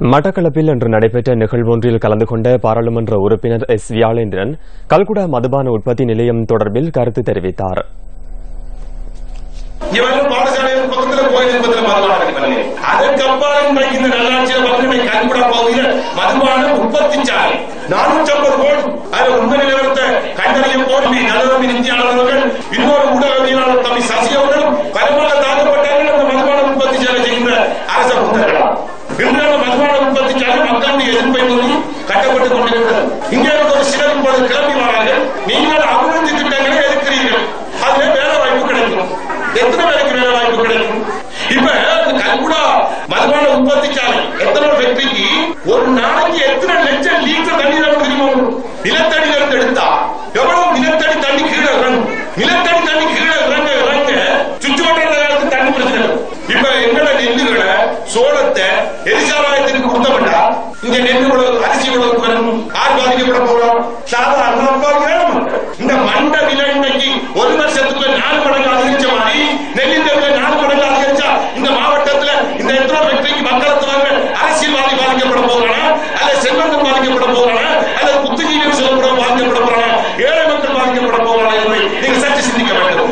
மட்டக்களப்பில் இன்று நடைபெற்ற நிகழ்வொன்றில் கலந்து கொண்ட பாராளுமன்ற உறுப்பினர் எஸ். வியாழேந்திரன் கல்குடா மதுபான உற்பத்தி நிலையம் தொடர்பில் கருத்து தெரிவித்தார். இன்னொரு ஊடகவியலாளர் தம்பி சசி அவர்கள் பலமாக தாக்கப்பட்டார்கள். அந்த மதுபான உற்பத்தி சாலை செய்கின்ற அரச புத்தகங்கள் மதுபான உற்பத்திக்காக மக்களுடைய எதிர்ப்பை நோக்கி கட்டப்பட்டுக் கொண்டிருக்கிறது. இங்கே ஒரு சிலர் இப்பொழுது கிளம்பி வரார்கள். நீங்கள் அபிவிருத்தி திட்டங்களை எதிர்க்கிறீர்கள். அதுல வேலை வாய்ப்பு கிடைக்கும். எத்தனை பேருக்கு வேலை வாய்ப்பு கிடைக்கும்? இப்ப இந்த கல்குடா மதுபான உற்பத்திக்காக எத்தனை வெற்றிக்கு ஒரு நாளைக்கு எத்தனை லட்சம் சோளத்தை எரிசாலயத்திற்கு கொடுத்தவண்டா இங்க நெல் உழவு அரிசி உழவுக்கு வரணும் யார் பாதிக்கப்பட போறோம். சாதாரண இந்த மண்ட விலை இன்னைக்கு ஒரு வருஷத்துக்குள்ள நாலு மடங்கு அதிகரிச்ச மாதிரி நெல்லின் விலை நாலு மடங்கு அதிகரிச்சா இந்த மாவட்டத்துல இந்த எத்தனை ஃபேக்டரிக்கு மக்களத்துவாங்க அரசியல்வாதி பாதிக்கப்பட போறானா? அல்ல செல்வந்தம் பாதிக்கப்பட போறானா? அல்ல புத்தகீகம் சொல்லப்பட பாதிக்கப்பட போறானா? ஏழை மக்கள் பாதிக்கப்பட போறானா என்பதை நீங்க சற்று சிந்திக்க வேண்டும்.